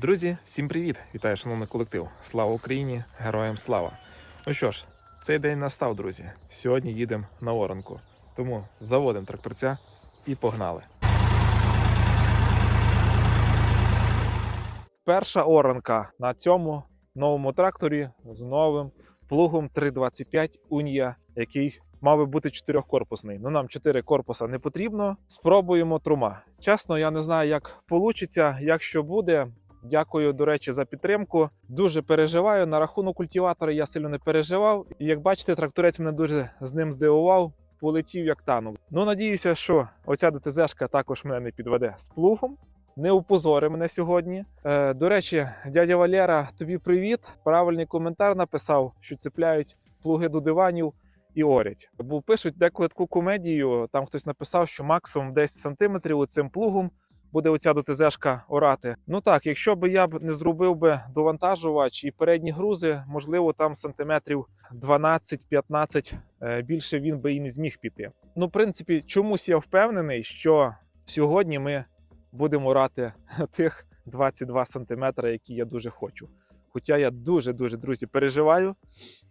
Друзі, всім привіт! Вітаю, шановний колектив! Слава Україні! Героям слава! Ну що ж, цей день настав, друзі. Сьогодні їдемо на оранку. Тому заводимо тракторця і погнали. Перша оранка на цьому новому тракторі з новим плугом 325 Унія, який мав би бути чотирьохкорпусний. Ну нам чотири корпуса не потрібно. Спробуємо трума. Чесно, я не знаю, як вийде, як що буде. Дякую, до речі, за підтримку. Дуже переживаю. На рахунок культиватора я сильно не переживав. І як бачите, тракторець мене дуже з ним здивував. Полетів як танув. Ну надіюся, що оця ДТЗшка також мене не підведе з плугом. Не упозори мене сьогодні. Е, до речі, дядя Валера, тобі привіт. Правильний коментар написав, що цепляють плуги до диванів і орять. Бо пишуть деколи таку комедію. Там хтось написав, що максимум 10 сантиметрів цим плугом буде оця ДТЗшка орати. Ну так, якщо би я б не зробив би довантажувач і передні грузи, можливо, там сантиметрів 12-15 е, більше він би і не зміг піти. Ну, в принципі, чомусь я впевнений, що сьогодні ми будемо орати тих 22 сантиметри, які я дуже хочу. Хоча я дуже дуже друзі переживаю,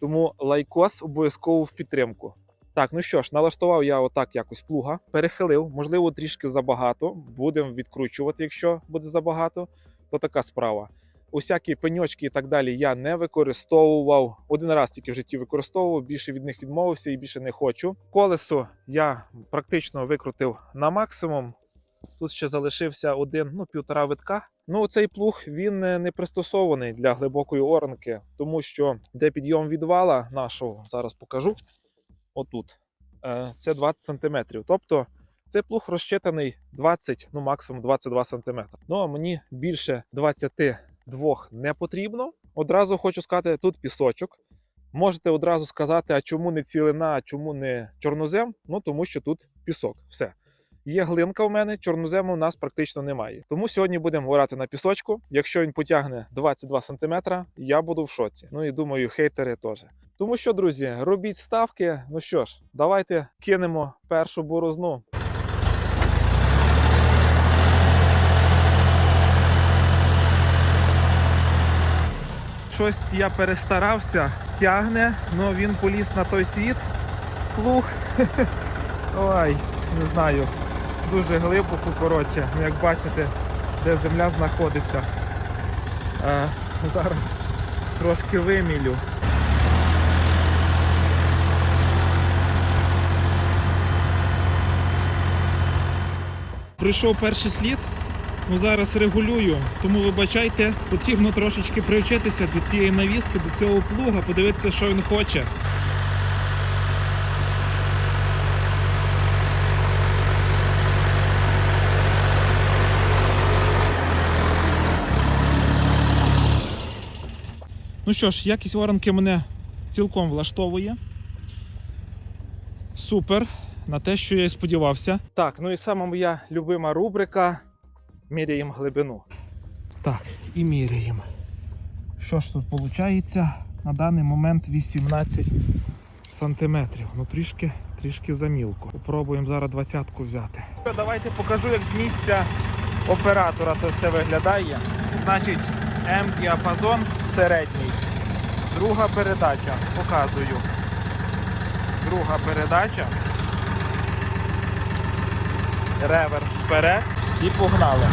тому лайкос обов'язково в підтримку. Так, ну що ж, налаштував я отак якось плуга, перехилив, можливо, трішки забагато. Будемо відкручувати, якщо буде забагато, то така справа. Усякі пеньочки і так далі я не використовував. Один раз тільки в житті використовував, більше від них відмовився і більше не хочу. Колесо я практично викрутив на максимум. Тут ще залишився один, ну, півтора витка. Ну, цей плуг він не пристосований для глибокої оранки, тому що де підйом від вала нашого, зараз покажу. Отут. Е, Це 20 см. Тобто цей плуг розчитаний 20, ну максимум 22 см. Ну а мені більше 22 не потрібно. Одразу хочу сказати, тут пісочок. Можете одразу сказати, а чому не цілина, а чому не чорнозем? Ну тому що тут пісок. Все. Є глинка в мене, чорнозему у нас практично немає. Тому сьогодні будемо орати на пісочку. Якщо він потягне 22 см, я буду в шоці. Ну і думаю, хейтери теж. Тому що, друзі, робіть ставки. Ну що ж, давайте кинемо першу борозну. Щось я перестарався, тягне, але він поліз на той світ. Плуг. Ой, не знаю. Дуже глибоко, коротше, Ну, як бачите, де земля знаходиться. Е, зараз трошки вимілю. Прийшов перший слід, ну зараз регулюю, тому вибачайте, потрібно трошечки привчитися до цієї навіски, до цього плуга, подивитися, що він хоче. Ну що ж, якість оранки мене цілком влаштовує. Супер. На те, що я і сподівався. Так, ну і сама моя любима рубрика Міряємо глибину. Так, і міряємо. Що ж тут виходить? На даний момент 18 сантиметрів. Ну трішки, трішки замілко. Попробуємо зараз двадцятку взяти. Давайте покажу, як з місця оператора то все виглядає. Значить, М-діапазон середній. Друга передача. Показую. Друга передача. Реверс вперед і погнали.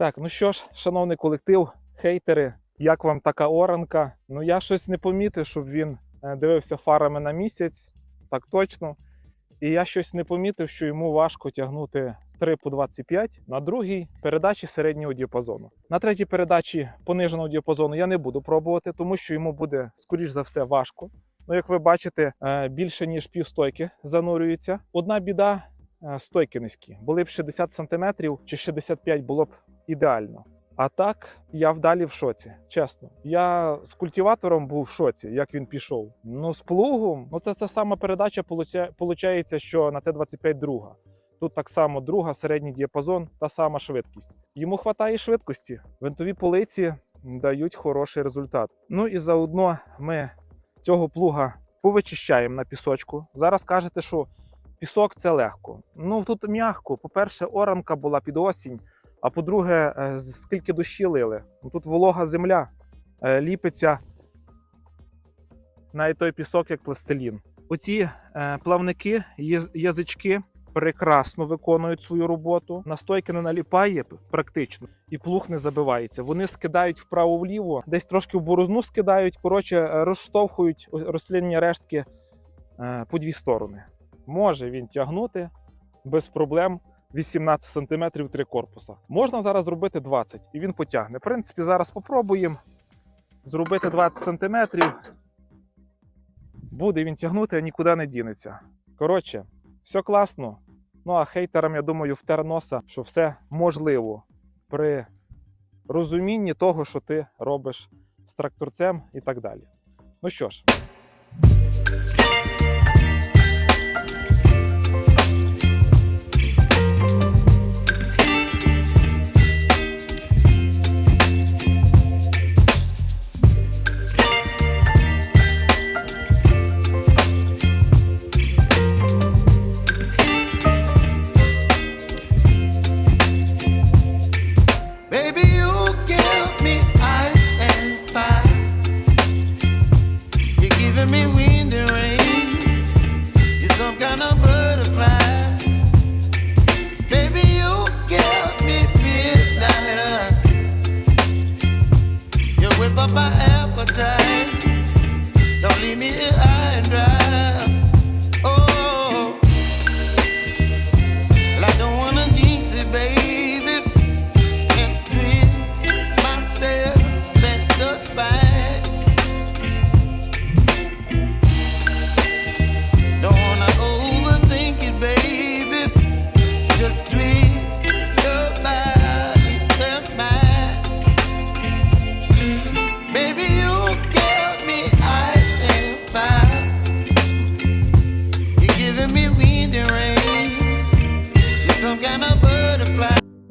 Так, ну що ж, шановний колектив, хейтери, як вам така оранка? Ну я щось не помітив, щоб він е, дивився фарами на місяць, так точно. І я щось не помітив, що йому важко тягнути 3 по 25 на другій передачі середнього діапазону. На третій передачі пониженого діапазону я не буду пробувати, тому що йому буде, скоріш за все, важко. Ну, як ви бачите, е, більше ніж півстойки занурюється. Одна біда е, стойки низькі. Були б 60 см чи 65 було б ідеально. А так, я вдалі в шоці, чесно. Я з культиватором був в шоці, як він пішов. Ну, з плугом, ну це та сама передача, виходить, що на Т-25 друга. Тут так само друга, середній діапазон, та сама швидкість. Йому хватає швидкості. Винтові полиці дають хороший результат. Ну і заодно ми цього плуга повичищаємо на пісочку. Зараз кажете, що пісок це легко. Ну тут м'яко. По-перше, оранка була під осінь. А по-друге, е, скільки дощі лили. Ну, Тут волога земля е, ліпиться на той пісок, як пластилін. Оці е, плавники, язички прекрасно виконують свою роботу. Настойки не наліпає практично, і плуг не забивається. Вони скидають вправо-вліво, десь трошки в борозну скидають. Коротше, розштовхують рослинні рештки по дві сторони. Може він тягнути без проблем 18 см три корпуса. Можна зараз зробити 20 і він потягне. В принципі, зараз спробуємо зробити 20 см. Буде він тягнути, а нікуди не дінеться. Коротше, все класно. Ну а хейтерам, я думаю, втер носа, що все можливо при розумінні того, що ти робиш з тракторцем і так далі. Ну що ж.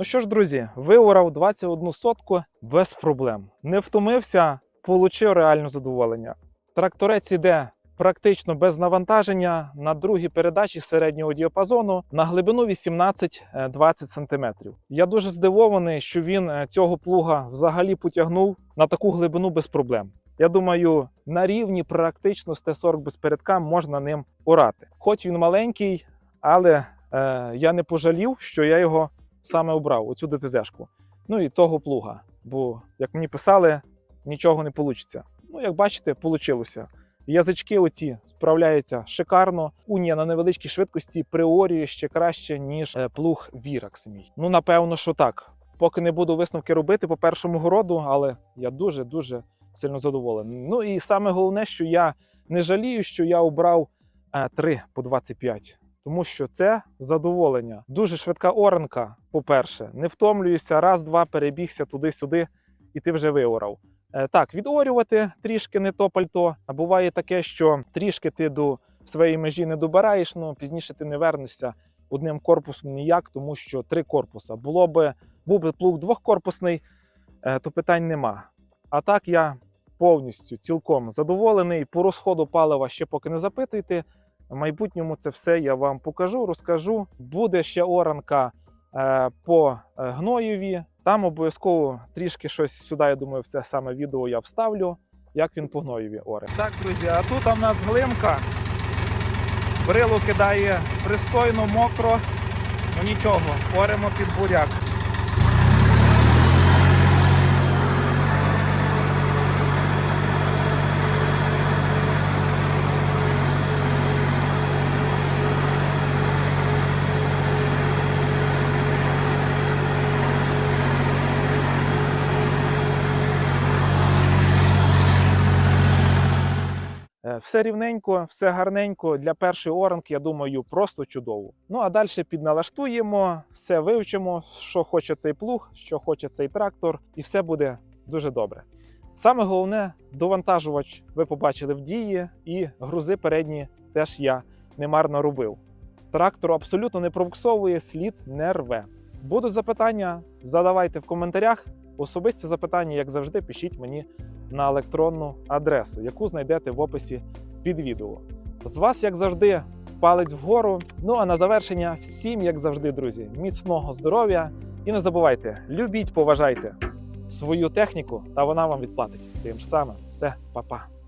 Що ж, друзі, виорав 21 сотку без проблем. Не втомився, получив реальне задоволення. Тракторець іде практично без навантаження на другій передачі середнього діапазону на глибину 18-20 см. Я дуже здивований, що він е, цього плуга взагалі потягнув на таку глибину без проблем. Я думаю, на рівні практично з Т-40 без передка можна ним орати. Хоч він маленький, але е, я не пожалів, що я його саме обрав оцю ДТЗ-шку. Ну і того плуга. Бо, як мені писали, нічого не вийде. Ну, як бачите, вийшло. Язички оці справляються шикарно. Унія на невеличкій швидкості приорює ще краще, ніж е, плуг Віракс мій. Ну, напевно, що так. Поки не буду висновки робити по першому городу, але я дуже-дуже сильно задоволений. Ну і саме головне, що я не жалію, що я обрав е, 3 по 25 тому що це задоволення. Дуже швидка оранка, по-перше, не втомлююся, раз-два перебігся туди-сюди, і ти вже виорав. Е, Так, відорювати трішки не то пальто. А буває таке, що трішки ти до своєї межі не добираєш, ну пізніше ти не вернешся одним корпусом ніяк, тому що три корпуса. Було би, був би плуг двохкорпусний, е, то питань нема. А так я повністю цілком задоволений. По розходу палива ще поки не запитуйте. В майбутньому це все я вам покажу, розкажу. Буде ще оранка е, по е, гноєві. Там обов'язково трішки щось сюди, я думаю, в це саме відео я вставлю, як він по гноєві оре. Так, друзі, а тут у нас глинка. Брило кидає пристойно, мокро. Ну нічого, оремо під буряк. Все рівненько, все гарненько. Для першої оранки, я думаю, просто чудово. Ну а далі підналаштуємо, все вивчимо, що хоче цей плуг, що хоче цей трактор, і все буде дуже добре. Саме головне, довантажувач ви побачили в дії, і грузи передні теж я немарно робив. Трактор абсолютно не пробуксовує, слід не рве. Будуть запитання, задавайте в коментарях. Особисті запитання, як завжди, пишіть мені на електронну адресу, яку знайдете в описі під відео. З вас, як завжди, палець вгору. Ну а на завершення, всім, як завжди, друзі, міцного здоров'я і не забувайте, любіть, поважайте свою техніку, та вона вам відплатить. Тим ж самим, все, па-па.